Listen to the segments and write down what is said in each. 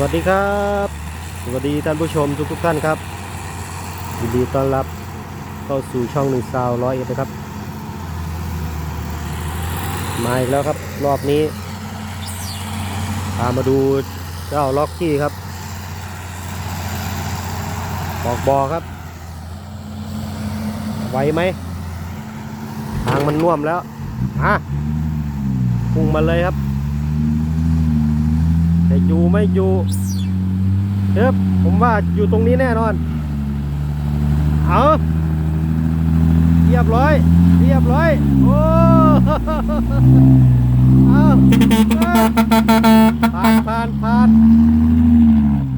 วัสดีครับ สวัสดีท่านผู้ชมทุกทุกๆท่านครับยินดีต้อนรับเข้าสู่ช่องหนึ่งซาวร้อยเอ็ดนะครับ มาอีกแล้วครับรอบนี้พามาดูเจ้าล็อกกี้ครับบอกบอครับ ไหวไหมทางมันน่วมแล้วอะพุ่งมาเลยครับ แต่อยู่ไม่อยู่เฮ้ยผมว่าอยู่ตรงนี้แน่นอน เอาเรียบร้อย เรียบร้อย โอ้เอาผ่านผ่านผ่าน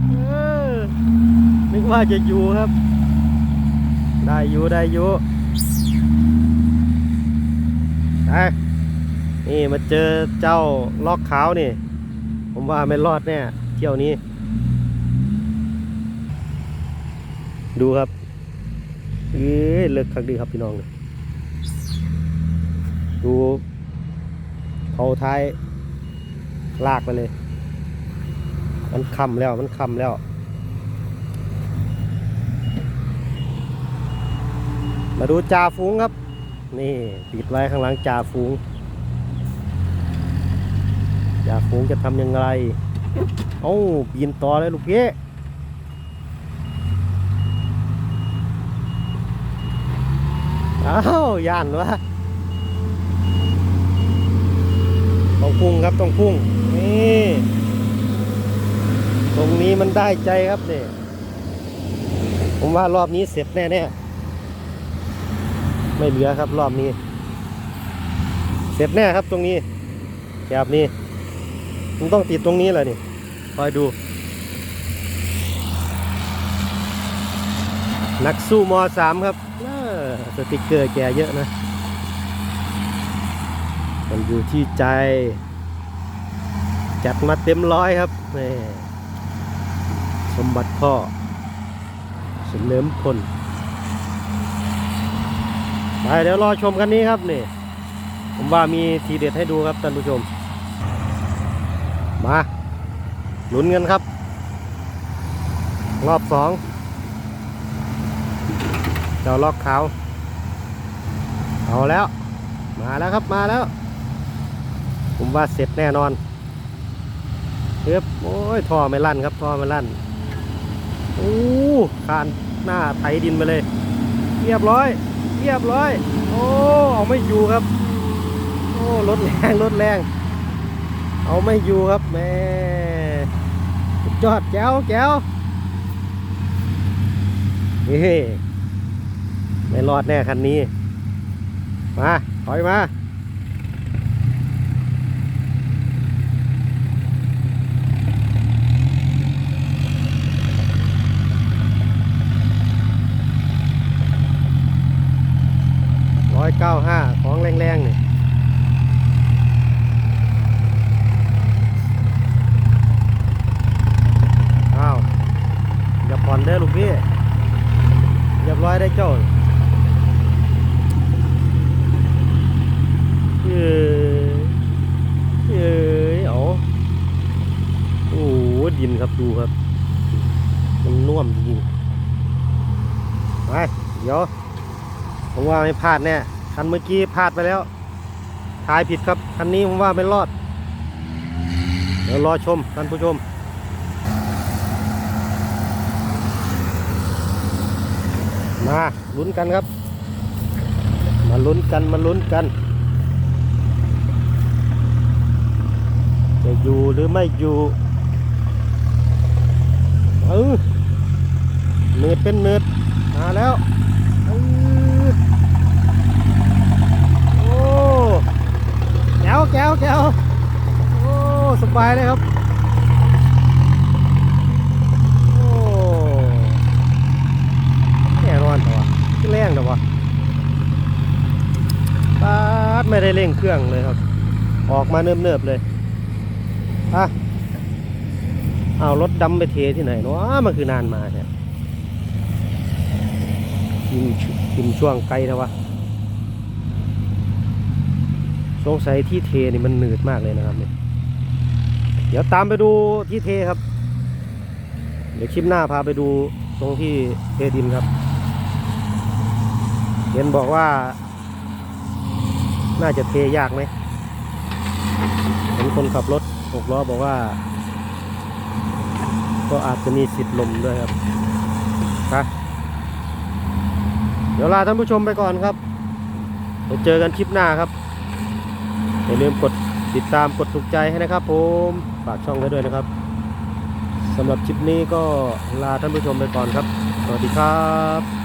เออนึกว่าจะอยู่ครับ ได้อยู่ได้อยู่ไปนี่มาเจอเจ้าล็อกขาวนี่ ผมว่าไม่รอดแน่เที่ยวนี้ ดูครับเอ้ยเลิกคักดีครับพี่น้องดูเขาท้ายลากไปเลย มันคำแล้วมันคำแล้วมาดูจ่าฝูงครับ นี่ปิดไว้ข้างหลังจ่าฝูง จ่าฝูงจะทำยังไงเอ้าปีนต่อเลยลูกพี่อ้าวย่านวะต้องพุ่งครับต้องพุ่งนี่ตรงนี้มันได้ใจครับเนี่ยผมว่ารอบนี้เสร็จแน่ๆไม่เหลือครับรอบนี้ เสร็จแน่ครับตรงนี้แคบนี้ มันต้องติดตรงนี้แหละนี่คอยดู นักสู้มสามครับเออสติกเกอร์แกเยอะนะ มันอยู่ที่ใจ จัดมาเต็มร้อยครับนี่สมบัติพ่อสมเลิมพลไปเดี๋ยวรอชมกันนี้ครับนี่ ผมว่ามีทีเด็ดให้ดูครับท่านผู้ชม มาลุ้นกันครับ รอบสองเจ้าล็อกขาวเอาแล้ว มาแล้วครับมาแล้ว ผมว่าเสร็จแน่นอนเฮ้ยโอ้ยท่อไม่ลั่นครับท่อไม่ลั่นโอ้คานหน้าไถดินไปเลย เรียบร้อย เรียบร้อย โอ้เอาไม่อยู่ครับ โอ้รถแรงรถแรง เอาไม่อยู่ครับแม่สุดยอดแก้วแก้วเฮ้ไม่รอดแน่คันนี้ มาถอยมาร้อยเก้าห้าของแรงๆนี่อ้าวอย่าผ่อน เด้อลูกพี่เรียบร้อยได้เจ้าเอ้ยเอ้ยเอาโอ้โหดินครับดูครับ มันน่วมจริงไปเดี๋ยวผมว่าไม่พลาดแน่คันเมื่อกี้พลาดไปแล้วทายผิดครับ คันนี้ผมว่าไม่รอด เดี๋ยวรอชมท่านผู้ชม มาลุ้นกันครับ มาลุ้นกันมาลุ้นกัน จะอยู่หรือไม่อยู่เออเนืดเป็นเนืดมาแล้วโอ้แก้วแก้วแก้วโอ้สบายเลยครับ โอ้ แน่นอนแต่ว่าคือแรงแต่ว่าปาดไม่ได้เร่งเครื่องเลยครับ ออกมาเนิบๆเลยอะเอารถดำไปเทที่ไหนเนาะมันคือนานมาเนี่ยกินกินช่วงไกลแต่ว่าสงสัยที่เทนี่มันหนืดมากเลยนะครับเนี่ยเดี๋ยวตามไปดูที่เทครับ เดี๋ยวคลิปหน้าพาไปดูตรงที่เทดินครับ เห็นบอกว่า น่าจะเทยากไหมเห็นคนขับรถหกล้อบอกว่า ก็อาจจะมีสิทธิ์ลมด้วยครับนะเดี๋ยวลาท่านผู้ชมไปก่อนครับเดี๋ยวเจอกันคลิปหน้าครับ อย่าลืมกดติดตามกดถูกใจให้นะครับผมฝากช่องไว้ด้วยนะครับสำหรับคลิปนี้ก็ลาท่านผู้ชมไปก่อนครับ สวัสดีครับ